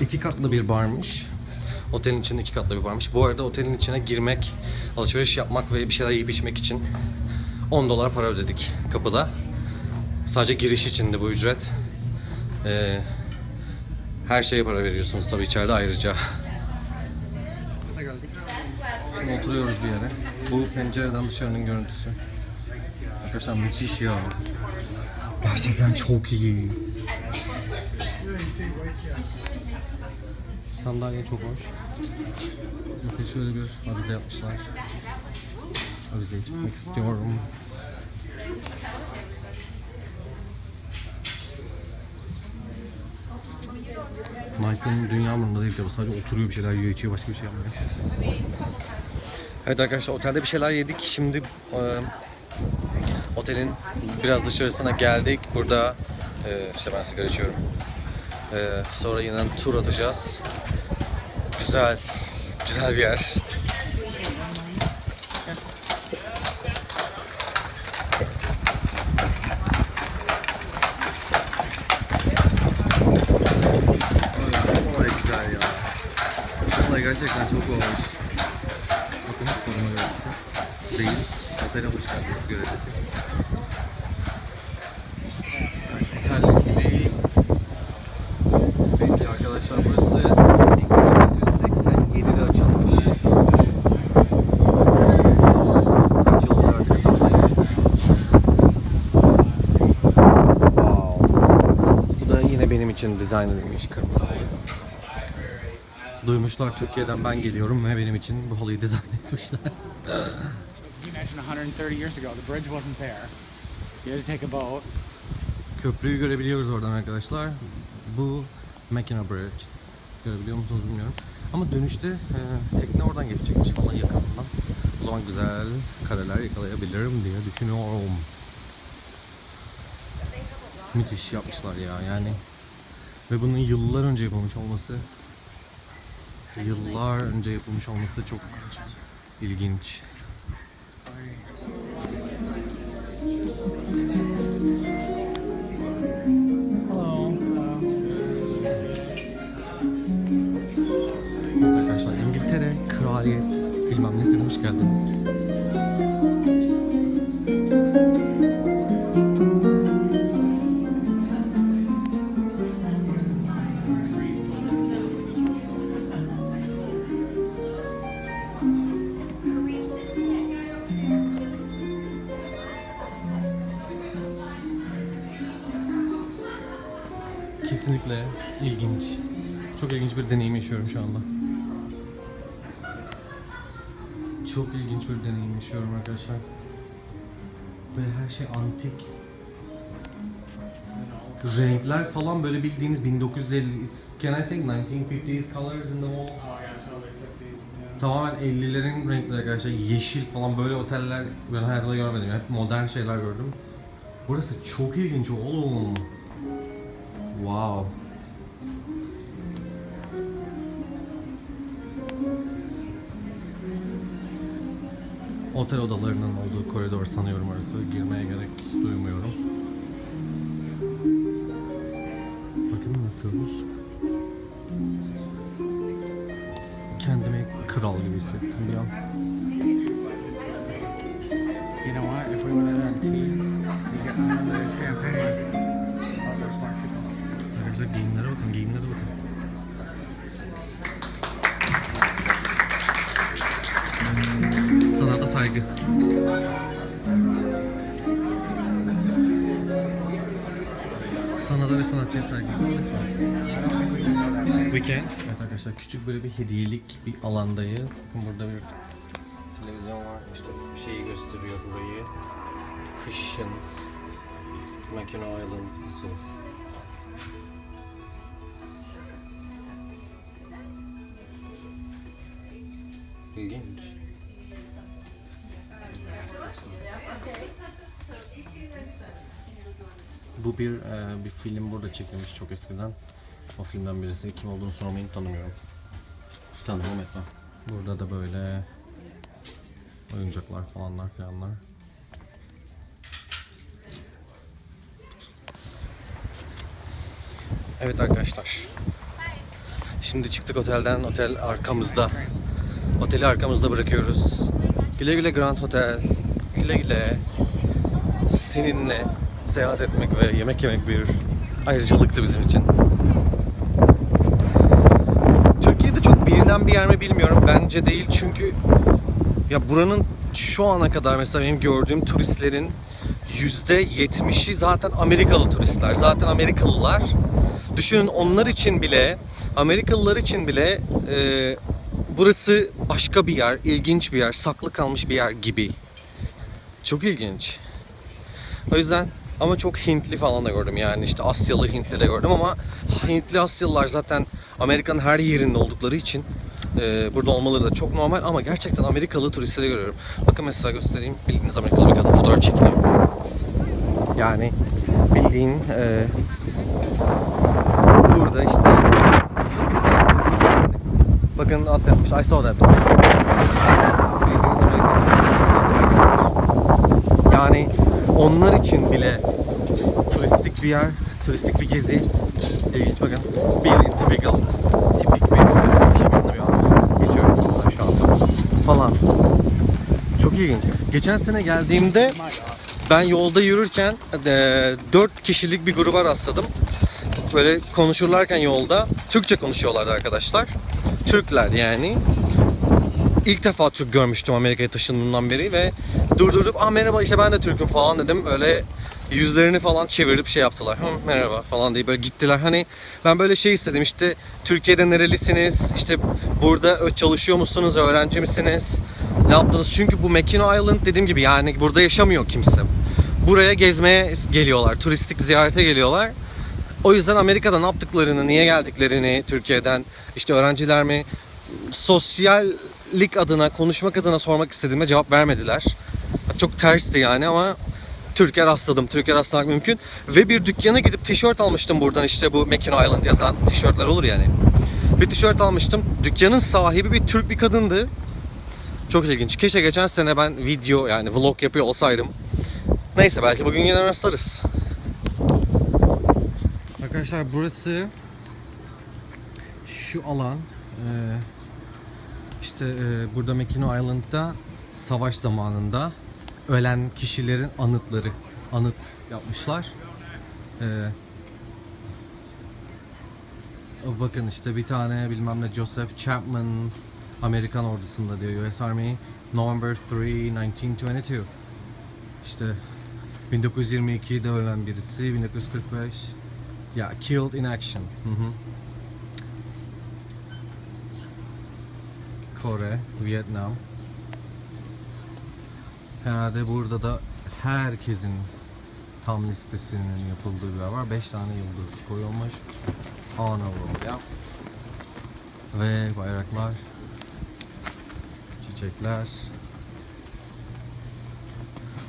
İki katlı bir barmış. Otelin içinde iki katlı bir barmış. Bu arada otelin içine girmek, alışveriş yapmak ve bir şeyler yiyip içmek için 10 dolar para ödedik kapıda. Sadece giriş içindi bu ücret. Ee, her şeye para veriyorsunuz tabii içeride ayrıca. Şimdi oturuyoruz bir yere. Bu pencereden dışarının görüntüsü. Arkadaşlar müthiş ya. Gerçekten çok iyi. Sandalye çok hoş. Bakın şöyle bir avize yapmışlar. Avizeyi çekmek istiyorum. Michael'ın dünya umurunda değil tabi sadece oturuyor bir şeyler yiyor içiyor başka bir şey yapmıyor. Evet arkadaşlar otelde bir şeyler yedik. Şimdi e, otelin biraz dışarısına geldik. Burada e, işte ben sigara içiyorum. E, sonra yine tur atacağız. Güzel, güzel bir yer. Vallahi güzel ya. Vallahi gerçekten çok hoş. Bakın koruma görevlisi. Değil. Otele hoş geldiniz görevlisi. Otelle ilgili. Peki arkadaşlar burası 1887'de açılmış. Kaç yıl oldu artık hesaplayın. Wow. Bu da yine benim için dizayn edilmiş kırmızı halı. Duymuşlar Türkiye'den ben geliyorum ve benim için bu halıyı dizayn etmişler. You mentioned 130 years ago, the bridge wasn't there. You had to take a boat. Köprüyü görebiliyoruz oradan arkadaşlar. Bu Mackinac Bridge. Görebiliyor musunuz bilmiyorum. Ama dönüşte e, tekne oradan geçecekmiş falan yakından. O zaman güzel kareler yakalayabilirim diye düşünüyorum. Müthiş yapmışlar ya yani. Ve bunun yıllar önce yapılmış olması yıllar önce yapılmış olması çok ilginç. Kesinlikle ilginç. Çok ilginç bir deneyim yaşıyorum şu anda. Çok ilginç bir deneyim yaşıyorum arkadaşlar. Böyle her şey antik. Renkler falan böyle bildiğiniz 1950 it's, can I say 1950s colors in the walls? Oh yeah, totally 50s. Yeah. Tamamen 50'lerin renkleri arkadaşlar. Yeşil falan böyle oteller ben hayatımda görmedim. Hep modern şeyler gördüm. Burası çok ilginç oğlum. Wow. Otel odalarının olduğu koridor sanıyorum orası. Girmeye gerek duymuyorum. Bakın nasıl. Kendimi kral gibi hissettim bir an. Giyimlere bakın, giyimlere bakın. Sanata saygı. Sanata ve sanatçıya saygı. Weekend. Evet arkadaşlar küçük böyle bir hediyelik bir alandayız. Bakın burada bir televizyon var. İşte şeyi gösteriyor burayı. Kışın Mackinac Island nasıl? İlginç. Bu bir e, bir film burada çekilmiş çok eskiden. O filmden birisi. Kim olduğunu sormayın tanımıyorum. Tanımam etmem. Burada da böyle oyuncaklar falanlar filanlar. Evet arkadaşlar. Şimdi çıktık otelden. Otel arkamızda. Oteli arkamızda bırakıyoruz. Güle güle Grand Hotel. Güle güle. Seninle seyahat etmek ve yemek yemek bir ayrıcalıktı bizim için. Türkiye'de çok bilinen bir yer mi bilmiyorum. Bence değil çünkü ya buranın şu ana kadar mesela benim gördüğüm turistlerin %70'i zaten Amerikalı turistler. Zaten Amerikalılar. Düşünün onlar için bile, Amerikalılar için bile e, burası başka bir yer, ilginç bir yer, saklı kalmış bir yer gibi. Çok ilginç. O yüzden ama çok Hintli falan da gördüm yani işte Asyalı Hintli de gördüm ama Hintli Asyalılar zaten Amerika'nın her yerinde oldukları için e, burada olmaları da çok normal ama gerçekten Amerikalı turistleri görüyorum. Bakın mesela göstereyim bildiğiniz Amerikalı bir kadın fotoğraf çekiniyor. Yani bildiğin e, burada işte bakın alt yapmış I saw that. Yani onlar için bile turistik bir yer, turistik bir gezi. İlginç bakın. Bir typical, tipik bir şey bilmiyor. Geçiyorum şu anda. Falan. Çok ilginç. Geçen sene geldiğimde ben yolda yürürken e, 4 kişilik bir gruba rastladım. Böyle konuşurlarken yolda Türkçe konuşuyorlardı arkadaşlar. Türkler yani. İlk defa Türk görmüştüm Amerika'ya taşındığımdan beri ve durdurup ah merhaba işte ben de Türk'üm falan dedim. Öyle yüzlerini falan çevirip şey yaptılar. Hı, merhaba falan diye böyle gittiler. Hani ben böyle şey istedim işte Türkiye'de nerelisiniz? İşte burada çalışıyor musunuz? Öğrenci misiniz? Ne yaptınız? Çünkü bu Mackinac Island dediğim gibi yani burada yaşamıyor kimse. Buraya gezmeye geliyorlar. Turistik ziyarete geliyorlar. O yüzden Amerika'da ne yaptıklarını, niye geldiklerini Türkiye'den işte öğrenciler mi sosyallik adına, konuşmak adına sormak istediğime cevap vermediler. Çok tersti yani ama Türkiye rastladım. Türkiye rastlamak mümkün. Ve bir dükkana gidip tişört almıştım buradan işte bu Mackinac Island yazan tişörtler olur yani. Bir tişört almıştım. Dükkanın sahibi bir Türk bir kadındı. Çok ilginç. Keşke geçen sene ben video yani vlog yapıyor olsaydım. Neyse belki bugün yine rastlarız. Arkadaşlar burası şu alan e, işte e, burada Mackinac Island'da savaş zamanında ölen kişilerin anıtları anıt yapmışlar. E, bakın işte bir tane bilmem ne Joseph Chapman Amerikan ordusunda diyor US Army November 3, 1922. İşte 1922'de ölen birisi, 1945 ya killed in action. Hı hı. Kore, Vietnam. Herhalde burada da herkesin tam listesinin yapıldığı bir yer var. 5 tane yıldız koyulmuş. Honorable ya. Ve bayraklar. Çiçekler.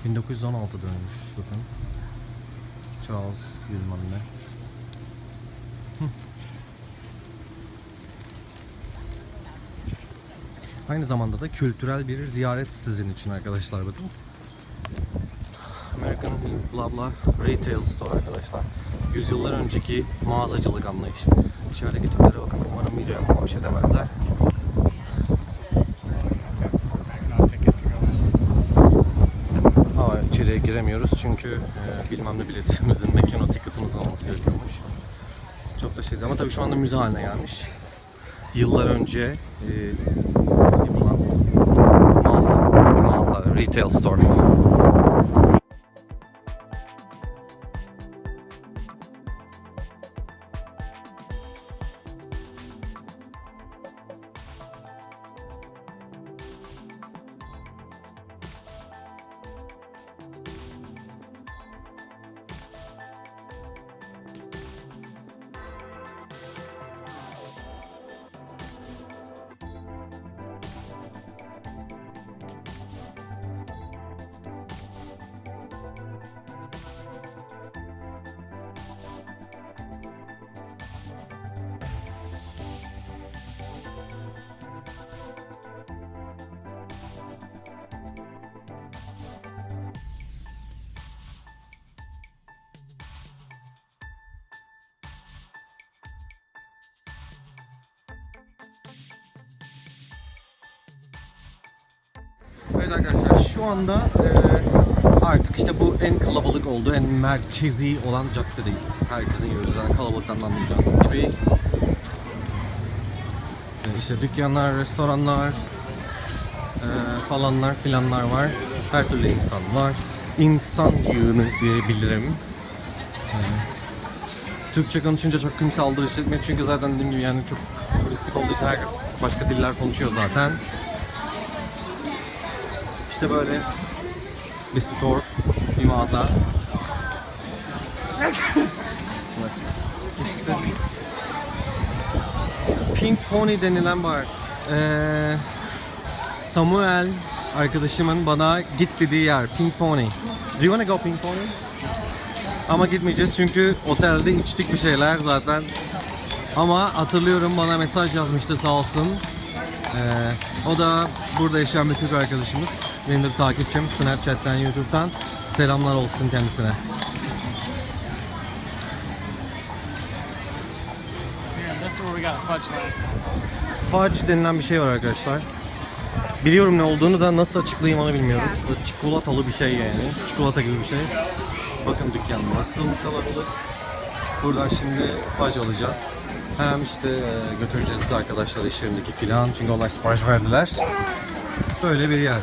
1916 dönmüş bakın. Charles bilmem ne. Aynı zamanda da kültürel bir ziyaret sizin için arkadaşlar bakın. American blah retail store arkadaşlar. Yüzyıllar önceki mağazacılık anlayışı. İçerideki türlere bakın. Umarım video yapmama şey demezler. Ama içeriye giremiyoruz çünkü e, bilmem ne biletimizin, mekano ticketimizin olması gerekiyormuş. Çok da şeydi ama tabii şu anda müze haline gelmiş. Yıllar önce e, mağaza, mağaza, retail store. Evet arkadaşlar şu anda artık işte bu en kalabalık olduğu, en merkezi olan caddedeyiz. Herkesin yürüdüğü zaten kalabalıktan anlayacağınız gibi. E, işte dükkanlar, restoranlar falanlar filanlar var. Her türlü insan var. İnsan yığını diyebilirim. Türkçe konuşunca çok kimse aldırış hissetmiyor çünkü zaten dediğim gibi yani çok turistik olduğu için herkes başka diller konuşuyor zaten. İşte böyle bir store, bir mağaza. işte Pink Pony denilen bar. Ee, Samuel arkadaşımın bana git dediği yer Pink Pony. Do you wanna go Pink Pony? Ama gitmeyeceğiz çünkü otelde içtik bir şeyler zaten. Ama hatırlıyorum bana mesaj yazmıştı sağ olsun. Ee, o da burada yaşayan bir Türk arkadaşımız. Benim de bir takipçim Snapchat'ten, YouTube'dan. Selamlar olsun kendisine. Yeah, that's where we got fudge denilen bir şey var arkadaşlar. Biliyorum ne olduğunu da nasıl açıklayayım onu bilmiyorum. Böyle çikolatalı bir şey yani. Çikolata gibi bir şey. Bakın dükkan nasıl kalabalık. Buradan şimdi fudge alacağız. Hem işte e, götüreceğiz arkadaşlar iş yerindeki filan. Çünkü onlar sipariş verdiler. Böyle bir yer.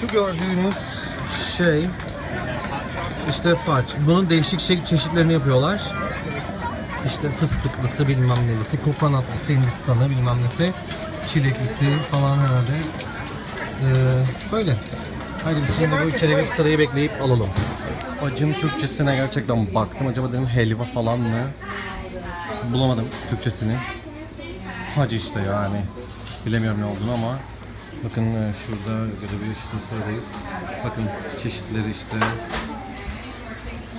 Şu gördüğünüz şey işte fudge. Bunun değişik şey çeşitlerini yapıyorlar. İşte fıstıklısı bilmem nelisi, kokonatlısı Hindistan'ı bilmem nesi, çileklisi falan herhalde. Ee, böyle. Haydi biz şimdi bu içeri sırayı bekleyip alalım. Facın Türkçesine gerçekten baktım. Acaba dedim helva falan mı? Bulamadım Türkçesini. Fac işte yani. Bilemiyorum ne olduğunu ama. Bakın e, şurada işte sıradayız. Bakın çeşitleri işte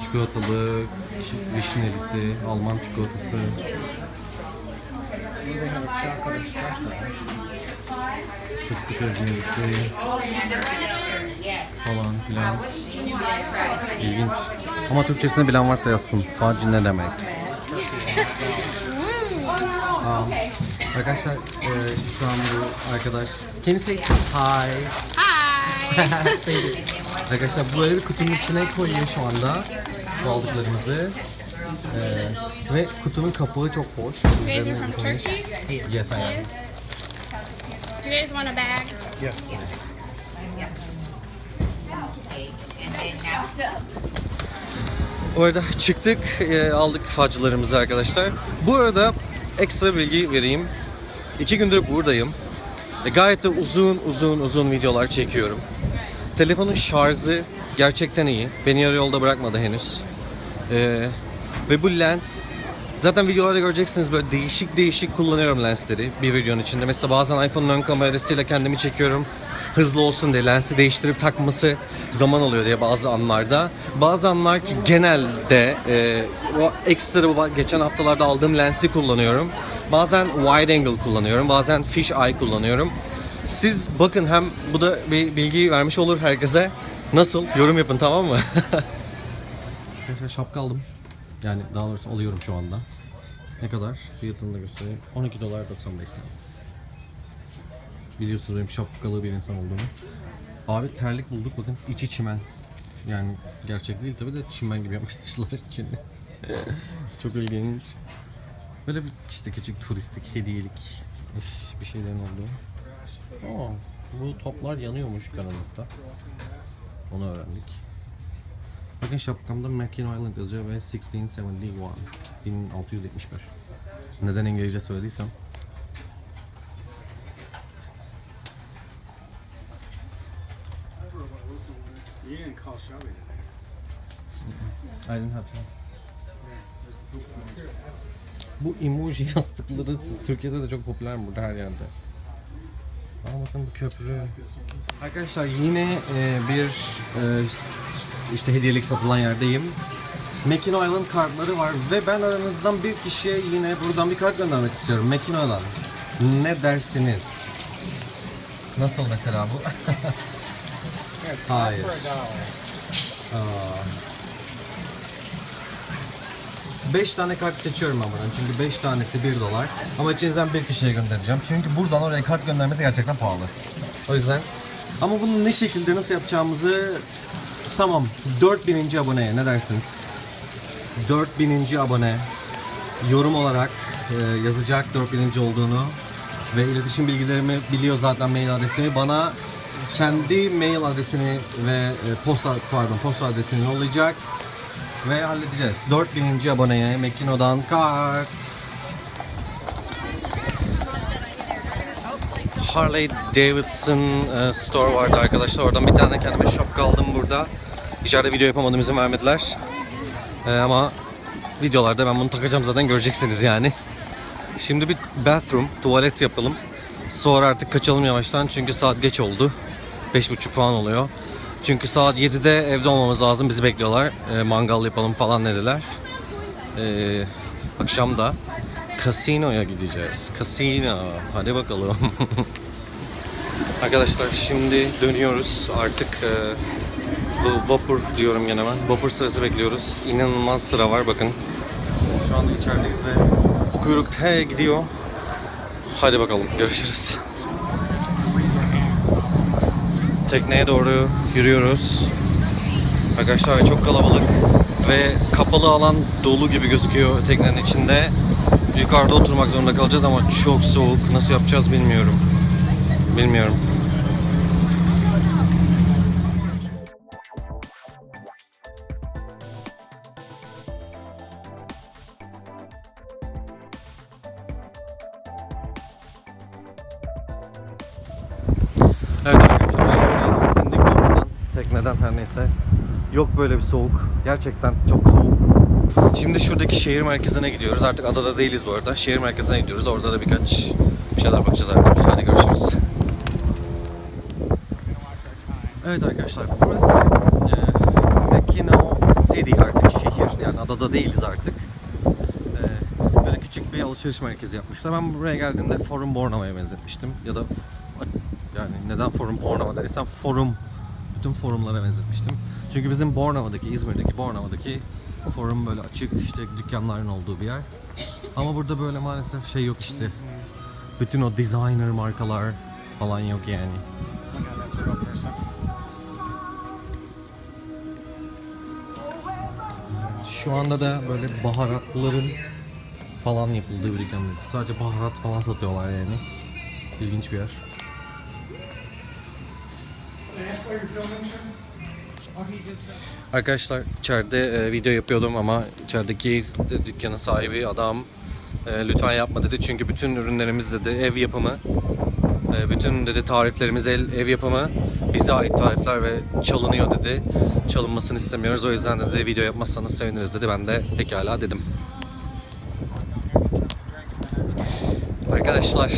çikolatalı, çi- vişnelisi, Alman çikolatası. Fıstık ezmelisi falan filan. İlginç. Ama Türkçesini bilen varsa yazsın. Fudge ne demek? Aa, arkadaşlar e, şu an bu arkadaş... Can you say hi? Hi. Arkadaşlar böyle bir kutunun içine koyuyor şu anda bu aldıklarımızı. Ee, ve kutunun kapağı çok hoş. Üzerine from yapılmış. Turkey? Yes, I am. Do you guys want a bag? Yes, please. Bu arada çıktık, e, aldık facılarımızı arkadaşlar. Bu arada ekstra bilgi vereyim. İki gündür buradayım. E, gayet de uzun uzun uzun videolar çekiyorum. Telefonun şarjı gerçekten iyi. Beni yarı yolda bırakmadı henüz. E, ve bu lens Zaten videolarda göreceksiniz böyle değişik değişik kullanıyorum lensleri bir videonun içinde. Mesela bazen iPhone'un ön kamerasıyla kendimi çekiyorum. Hızlı olsun diye lensi değiştirip takması zaman alıyor diye bazı anlarda. Bazı anlar ki genelde e, o ekstra geçen haftalarda aldığım lensi kullanıyorum. Bazen wide angle kullanıyorum. Bazen fish eye kullanıyorum. Siz bakın hem bu da bir bilgi vermiş olur herkese. Nasıl? Yorum yapın tamam mı? Arkadaşlar şapka aldım. Yani daha doğrusu alıyorum şu anda. Ne kadar? Fiyatını da göstereyim. 12 dolar 95 cent. Biliyorsunuz benim şapkalı bir insan olduğumu. Abi terlik bulduk bakın içi çimen. Yani gerçek değil tabi de çimen gibi yapmışlar içini. Çok ilginç. Böyle bir işte küçük turistik hediyelik bir şeylerin olduğu. Aa, bu toplar yanıyormuş karanlıkta. Onu öğrendik. Bakın şapkamda McKin Island yazıyor ve 1671. 1671. Neden İngilizce söylediysem. You didn't call Shelby today. I didn't have time. Bu emoji yastıkları Türkiye'de de çok popüler burada her yerde. Aa bakın bu köprü. Arkadaşlar yine e, bir e, işte hediyelik satılan yerdeyim. Island kartları var ve ben aranızdan bir kişiye yine buradan bir kart göndermek istiyorum. Island. Ne dersiniz? Nasıl mesela bu? İt's Hi. for a dollar. 5 tane kart seçiyorum ben buradan çünkü 5 tanesi 1 dolar ama içinizden bir kişiye göndereceğim çünkü buradan oraya kart göndermesi gerçekten pahalı. O yüzden ama bunu ne şekilde nasıl yapacağımızı tamam 4000. aboneye ne dersiniz? 4000. abone yorum olarak e, yazacak 4000. olduğunu ve iletişim bilgilerimi biliyor zaten mail adresimi bana kendi mail adresini ve e, posta pardon posta adresini yollayacak ve halledeceğiz. 4000. aboneye Mekino'dan kart. Harley Davidson e, store vardı arkadaşlar. Oradan bir tane kendime şapka aldım burada. İçeride video yapamadım izin vermediler. E, ama videolarda ben bunu takacağım zaten göreceksiniz yani. Şimdi bir bathroom, tuvalet yapalım. Sonra artık kaçalım yavaştan çünkü saat geç oldu. 5.30 falan oluyor. Çünkü saat 7'de evde olmamız lazım. Bizi bekliyorlar. E, mangal yapalım falan dediler. E, akşam da kasinoya gideceğiz. Kasino. Hadi bakalım. Arkadaşlar şimdi dönüyoruz. Artık e, bu vapur diyorum gene ben. Vapur sırası bekliyoruz. İnanılmaz sıra var bakın. Şu anda içerideyiz ve kuyruk te gidiyor. Hadi bakalım görüşürüz. Tekneye doğru yürüyoruz. Arkadaşlar çok kalabalık ve kapalı alan dolu gibi gözüküyor teknenin içinde. Yukarıda oturmak zorunda kalacağız ama çok soğuk. Nasıl yapacağız bilmiyorum. Bilmiyorum. Evet arkadaşlar şimdi indik vapurdan, tekneden her neyse. Yok böyle bir soğuk. Gerçekten çok soğuk. Şimdi şuradaki şehir merkezine gidiyoruz. Artık adada değiliz bu arada. Şehir merkezine gidiyoruz. Orada da birkaç bir şeyler bakacağız artık. Hadi görüşürüz. Evet arkadaşlar burası e, Mekino City artık şehir. Yani adada değiliz artık. E, böyle küçük bir alışveriş merkezi yapmışlar. Ben buraya geldiğimde Forum Bornova'ya benzetmiştim. Ya da yani neden Forum Bornova dediysem forum bütün forumlara benzetmiştim. Çünkü bizim Bornova'daki, İzmir'deki Bornova'daki forum böyle açık işte dükkanların olduğu bir yer. Ama burada böyle maalesef şey yok işte. Bütün o designer markalar falan yok yani. Şu anda da böyle baharatların falan yapıldığı bir dükkandayız. Sadece baharat falan satıyorlar yani. İlginç bir yer. Arkadaşlar içeride e, video yapıyordum ama içerideki dükkanın sahibi adam e, lütfen yapma dedi. Çünkü bütün ürünlerimiz dedi ev yapımı. E, bütün dedi tariflerimiz el, ev yapımı. Bize ait tarifler ve çalınıyor dedi. Çalınmasını istemiyoruz. O yüzden dedi video yapmazsanız seviniriz dedi. Ben de pekala dedim. Arkadaşlar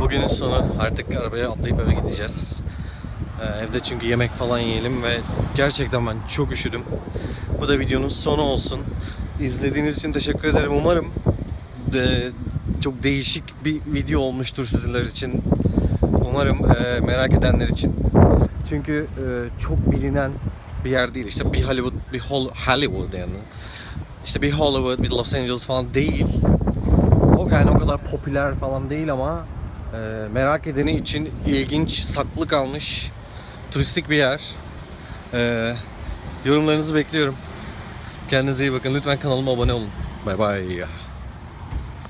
bugünün sonu artık arabaya atlayıp eve gideceğiz. Ee, evde çünkü yemek falan yiyelim ve gerçekten ben çok üşüdüm. Bu da videonun sonu olsun. İzlediğiniz için teşekkür ederim. Umarım de, çok değişik bir video olmuştur sizler için. Umarım e, merak edenler için. Çünkü e, çok bilinen bir yer değil. İşte bir Hollywood, bir Hol Hollywood yani. İşte bir Hollywood, bir Los Angeles falan değil. O yani o kadar popüler falan değil ama e, merak edeni için ilginç, saklı kalmış turistik bir yer. E, yorumlarınızı bekliyorum. Kendinize iyi bakın. Lütfen kanalıma abone olun. Bay bay.